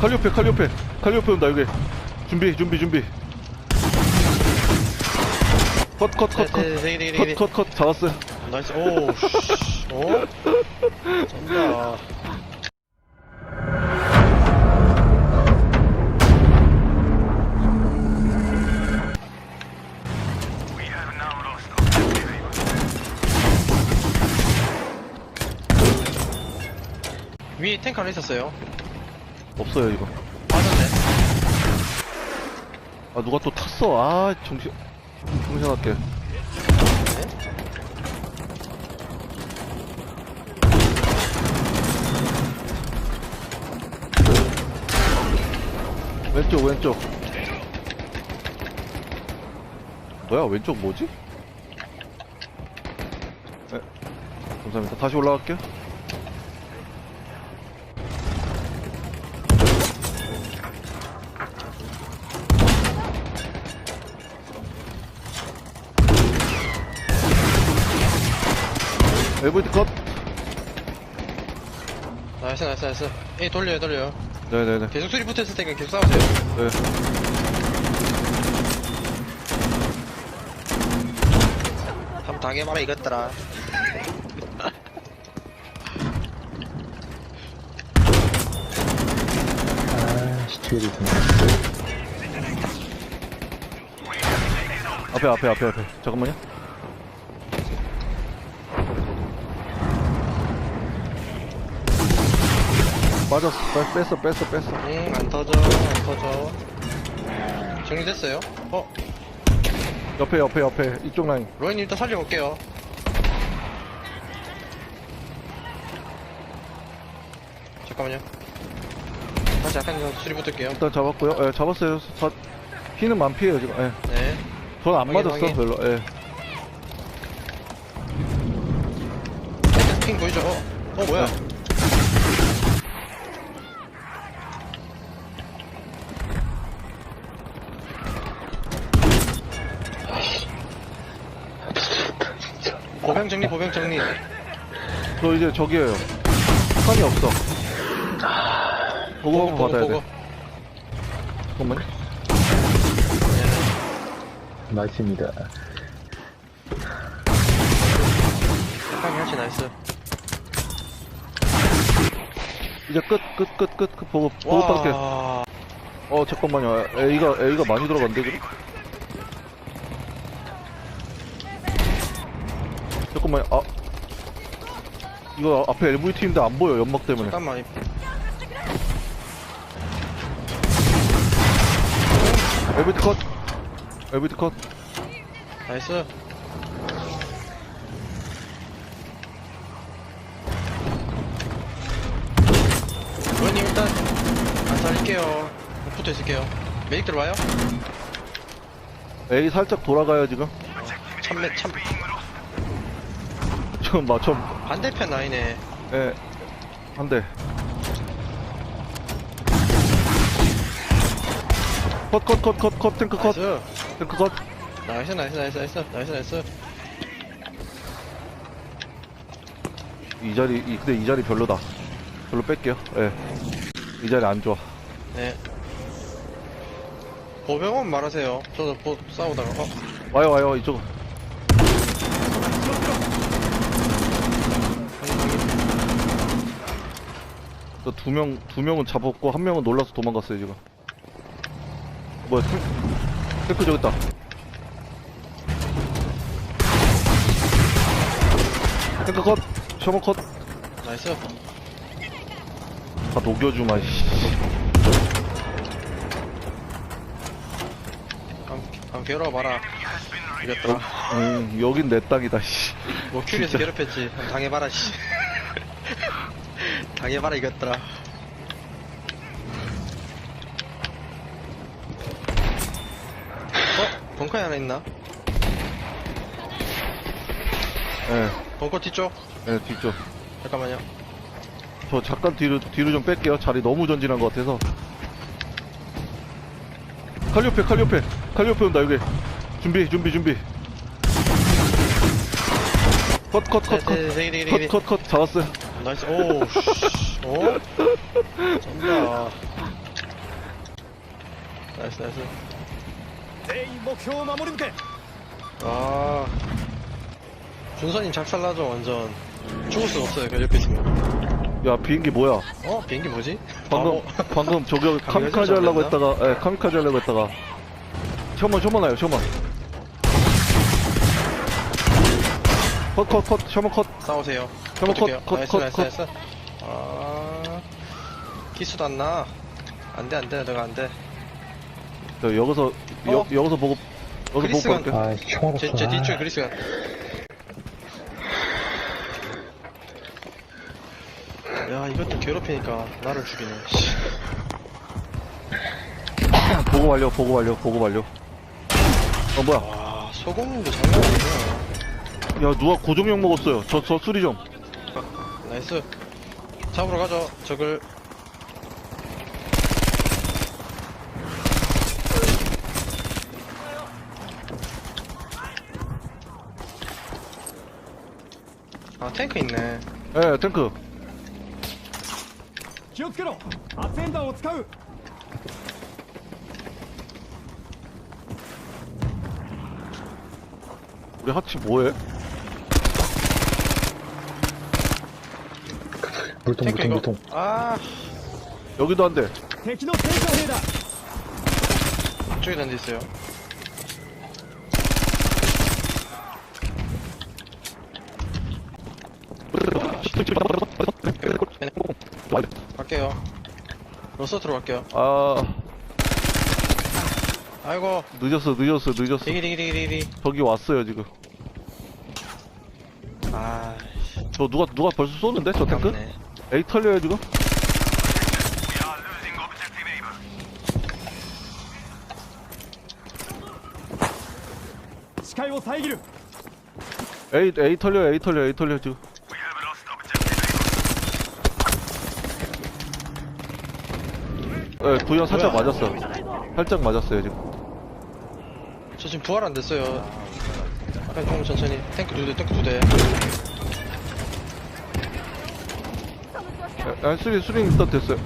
칼리오페 칼리오페. 칼리오페 온다 여기. 준비 준비 준비. 되게 컷컷 컷컷컷컷컷. 잡았어요. 나이스. 오 씨. 어? 쩐다. 위에 탱크 하나 있었어요 없어요 이거. 빠졌네. 아 누가 또 탔어? 아 정신 정신할게. 왼쪽 왼쪽. 뭐야 왼쪽 뭐지? 네, 감사합니다. 다시 올라갈게요 엘보이트 컷. 나이스 나이스 나이스. 에이 돌려요 돌려요. 네네네. 계속 수리 붙어있을 테니까 계속 싸우세요. 네. 한번 당해봐라 이것들아. 아. 앞에 앞에 앞에 앞에. 잠깐만요 빠졌어 뺐- 뺐어 뺐어 뺐어 응안 터져 안 터져 정리됐어요? 어? 옆에 옆에 옆에 이쪽 라인 로이님 일단 살려볼게요 잠깐만요 다시 약간 더 수리 붙을게요 일단 잡았고요 예 잡았어요 사, 피는 만피해요 지금 예. 네 전안 확인, 맞았어 확인. 별로 예. tek스팅 보이죠? 어? 어 뭐야? 보병 정리 보병 정리. 저 이제 저기에요. 판이 없어. 보고 한번 받아야 돼 잠깐만요. 나이스입니다. 약간 할지 나이스. 이제 끝끝 끝 끝 보고 보고 받게. 와 어 잠깐만요. A가 A가 많이 들어간대 지금 잠깐만요 아. 이거 앞에 LVT인데 안 보여 연막 때문에. 잠깐만. LVT 컷. LVT 컷. 나이스. 로이님 일단 안 살릴게요. 붙어 있을게요. 메딕 들어와요? A 살짝 돌아가요 지금? 참매 참 지금 맞춰 반대편 라인에. 예 한 대. 컷 컷 컷 컷 컷 탱크 컷. 나이스. 탱크 컷. 나이스 나이스 나이스 나이스 나이스 나이스. 이 자리 이, 근데 이 자리 별로다. 별로 뺄게요. 예 이 자리 안 좋아. 네. 보병은 말하세요. 저도 보 싸우다가. 어? 와요 와요 이쪽 두 명, 두 명은 잡았고, 한 명은 놀라서 도망갔어요, 지금. 뭐야, 탱, 탱크 저기 있다. 탱크 컷! 셔머 컷! 나이스 다 녹여주마, 씨. 한, 한 괴로워봐라 이겼더라 음, 여긴 내 땅이다, 씨. 뭐 큐리에서 진짜. 괴롭혔지 한번 당해봐라 씨 당해봐라 이것들아 어? 벙커에 하나 있나? 예, 벙커 뒤쪽? 예, 뒤쪽. 잠깐만요 저 잠깐 뒤로, 뒤로 좀 뺄게요. 자리 너무 전진한 것 같아서. 칼리오페, 칼리오페, 칼리오페 온다, 여기. 준비, 준비, 준비. 컷, 컷, 컷, 컷. 네, 네, 네. 컷, 컷, 컷. 잡았어요. 나이스 오 씨. 어? 쩐다 나이스 나이스 全員目標を守り抜け 아 준선님 작살나죠 완전 죽을 수가 없어요 그 옆에 있으면 야 비행기 뭐야 어? 비행기 뭐지? 방금 바보. 방금 저기 감기가 카미카제 좀 하려고 안 됐나? 했다가 예 카미카제 하려고 했다가 셔먼 셔먼 와요 셔먼 컷컷컷 셔먼 컷 싸우세요 셔먼 어떡해요? 컷 나이스 컷 나이스 컷 나이스 아 기수도 안 나 안 돼 안 돼 내가 안 돼 저 여기서 여, 어? 여기서 보고 여기서 보고 크리스가- 갈게 아, 총알 없어. 제, 제 아. 뒤쪽에 그리스가 야 이것도 괴롭히니까 나를 죽이네 씨. 보고 완료 보고 완료 보고 완료 어 뭐야 와 소공도 장난 아니야 야 누가 고정형 먹었어요 저 저 수리 좀 나이스 잡으러 가죠 적을 아 탱크 있네 예, 탱크. 気をつけろ発煙弾を使う 우리 하치 뭐해? 물통, 탱크 물통, 이거 물통. 아 여기도 안 돼. 敵の戦車兵だ 이쪽에 던져있어요 갈게요 로서트로 갈게요 아, 아이고 늦었어, 늦었어, 늦었어. 디기디기디기디 저기 왔어요, 지금. 아 저 누가, 누가 벌써 쏘는데? 저 탱크? 아깝네 에이 털려요 지금? 에이 에이 털려 에이 털려 에이 털려 지금. 예, 에 구현 살짝 맞았어. 살짝 맞았어요 지금. 저 지금 부활 안 됐어요. 약간 좀 천천히 탱크 두대 탱크 두대 아, 수리, 수리 일단 됐어요.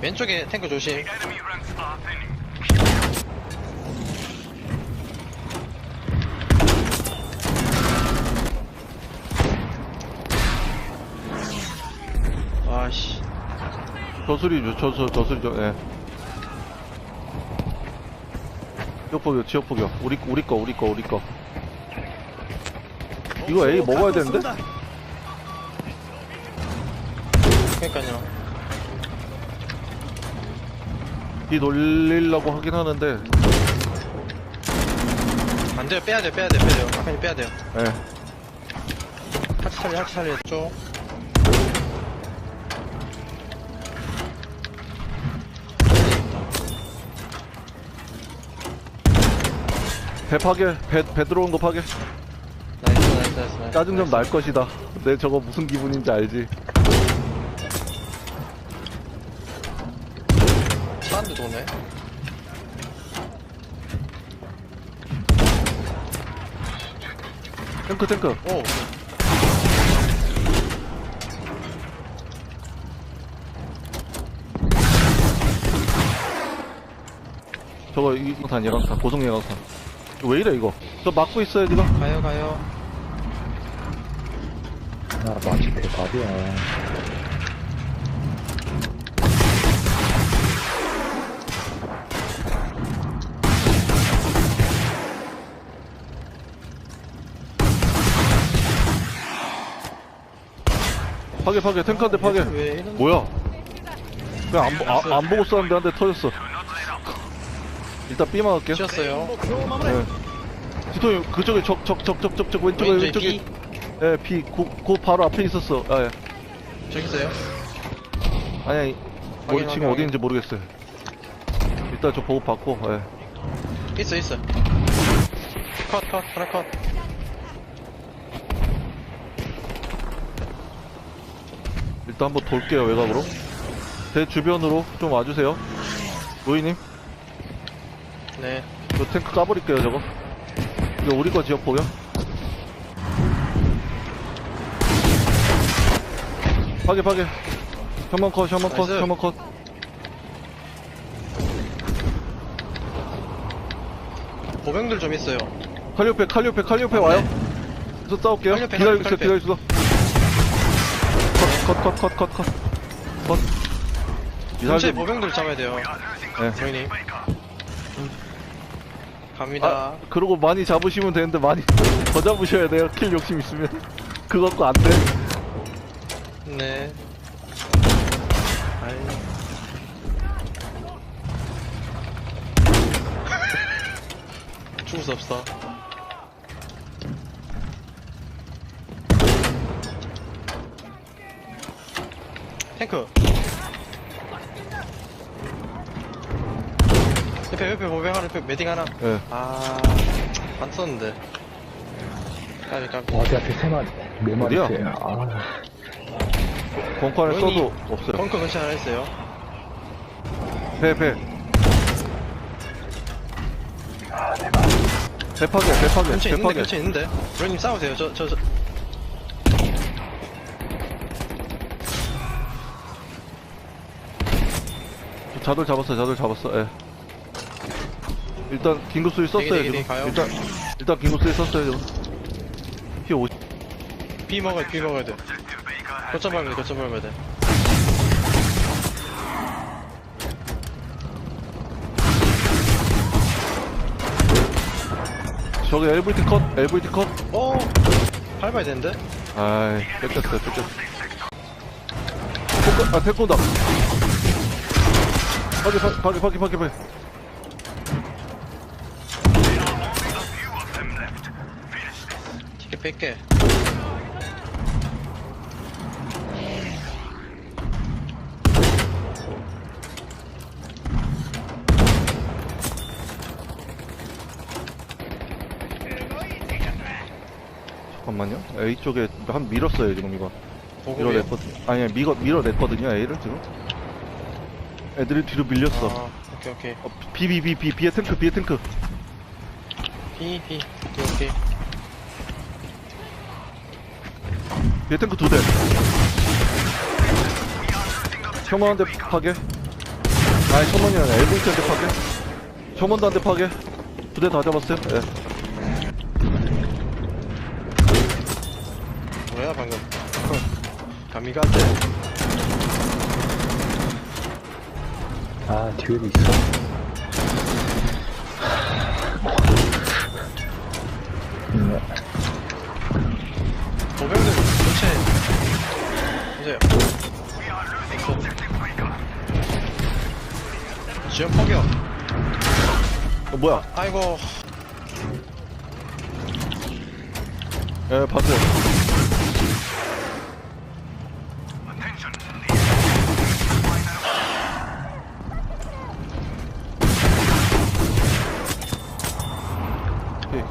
왼쪽에 탱크 조심 아씨 저 수리죠, 저, 저, 저 수리죠, 예. 지역 포격, 지역 포격. 우리, 우리 거, 우리 거, 우리 거. 이거 A 먹어야 되는데? 그러니까요 B 놀리려고 하긴 하는데, 안 돼요 빼야 돼요 빼야 돼요 빼야 돼요 아까님 빼야 돼요 예. 같이 살려 같이 살려 쪽 배 파괴, 배, 배 들어온 거 파괴. 나이스 나이스 나이스 나이스 짜증 좀. 날 것이다. 내 저거 무슨 기분인지 알지? 대 도네 탱크, 탱크. 오 저거 이광탄, 예광탄, 고성 예광탄. 이거 왜 이래, 이거? 저 막고 있어요, 지금? 가요 가요 아, 마치 대박이야. 파괴 파괴 탱크한테 파괴 왜 뭐야 그냥 안, 보- 아, 안 보고 쐈는데 한 대 터졌어 일단 B만 할게요 쳤어요. 네. 뒤통이 그쪽에 적 적 적 적 적 적 왼쪽에 왼쪽에 왼쪽에 B 예 B 그, 바로 앞에 있었어 아, 예. 저기 있어요. 아니 아니 뭐 지금 어디 있는지 모르겠어요 일단 저 보고 받고 예. 있어 있어. 컷 컷 하나 컷. 일단 한번 돌게요 외곽으로. 제 주변으로 좀 와주세요. 로이님? 네. 저 탱크 까버릴게요 저거. 이거 우리 거 지역 보면 파괴 파괴. 셔먼 컷 셔먼 컷 나이스. 셔먼 컷. 보병들 좀 있어요. 칼리오페 칼리오페 칼리오페 와요. 네. 저 싸울게요. 칼리오페, 기다리고 있어 칼리오페. 기다리고 있어 컷컷컷컷컷컷 컷 근처에 이사님 보병들 잡아야 돼요. 네. 저희님. 갑니다. 아, 그러고 많이 잡으시면 되는데 많이 더 잡으셔야 돼요. 킬 욕심 있으면. 그거 갖고 안 돼. 네. 아이. 죽을 수 없어. 탱크. 옆에 옆에 보병 하나, 옆에 매딩 하나. 예. 아, 안 썼는데. 까비 까비. 바디 앞에 세 마리, 네 마리 어디야? 있어요. 아, 권ኳ를 원이- 써도 없어요. 벙커 근처에 하나 있어요. 배, 배. 배 파괴, 배 파괴, 근처에 배 있는데 파괴. 근처에 있는데. 로님 싸우세요. 저 저 저. 자돌 잡았어, 자돌 잡았어. 예. 일단 긴급수리 썼어요, 되게, 되게 지금. 가요. 일단, 일단 긴급수리 썼어요, 지금. 피 50. 비 먹어야 비 먹어야 돼. 거점 밟아야 돼. 거점 밟아야 돼. 저기 LVT 컷, LVT 컷. 어. 밟아야 되는데. 아이, 뺏겼어요, 뺏겼어. 태권, 아, 태권다. 파괴, 파괴, 파괴, 파괴, 파괴. 티켓 뺄게. 잠깐만요. A 쪽에 한 밀었어요, 지금 이거. 보급이요. 밀어냈거든. 아니, 밀어, 밀어냈거든요, A를 지금. 애들이 뒤로 밀렸어. 아, 오케이 오케이. 어, B, B, B, B, B의 탱크, B의 탱크. 비 비. 오케이 오케이. B의 탱크 두 대. 한대 파괴. 아니, LVT 한대 파괴. 셔먼도 한대 파괴. 두 대 다 잡았어요. 예. 뭐야 방금. 감이가 안 돼. 아, 뒤에도 있어. 음, 보병들 근처에. 보세요. 지연 포격. 어, 뭐야? 아이고. 예, 봤어요. 오케이.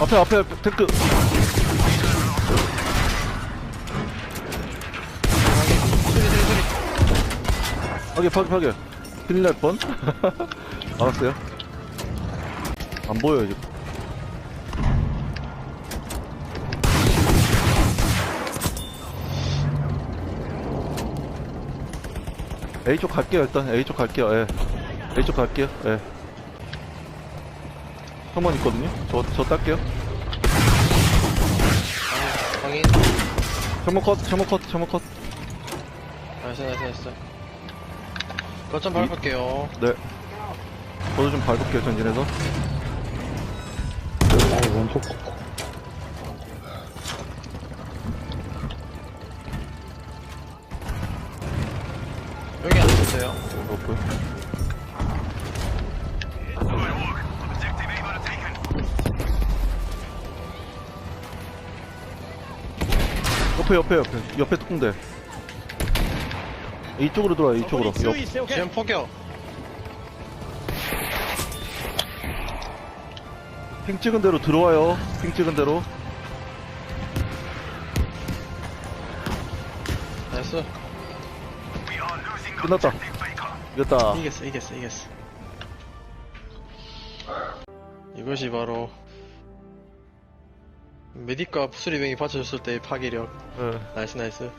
앞에 앞에 탱크. 파괴 파괴 파괴 큰일 날 뻔? 알았어요 안 보여요 지 A쪽 갈게요 일단 A쪽 갈게요 예 A쪽 갈게요 예 형만 있거든요 저, 저 딸게요 아, 확인. 형만 컷 형만 컷 형만 컷 나이스 나이스 나이스. 거점 밟을게요. 네. 저도 좀 밟을게요, 전진해서. 아, 왼쪽. 여기 안 있었어요. 로프. 옆에 옆에 옆에 옆에 특공대 이쪽으로 들어와 이쪽으로 옆 지금 포격. 핑 찍은 대로 들어와요 핑 찍은 대로 나이스. 끝났다. 이겼다. 이겼어, 이겼어, 이겼어. 이것이 바로 메디카 수리병이 받쳐줬을 때의 파괴력. 예. 나이스, 나이스.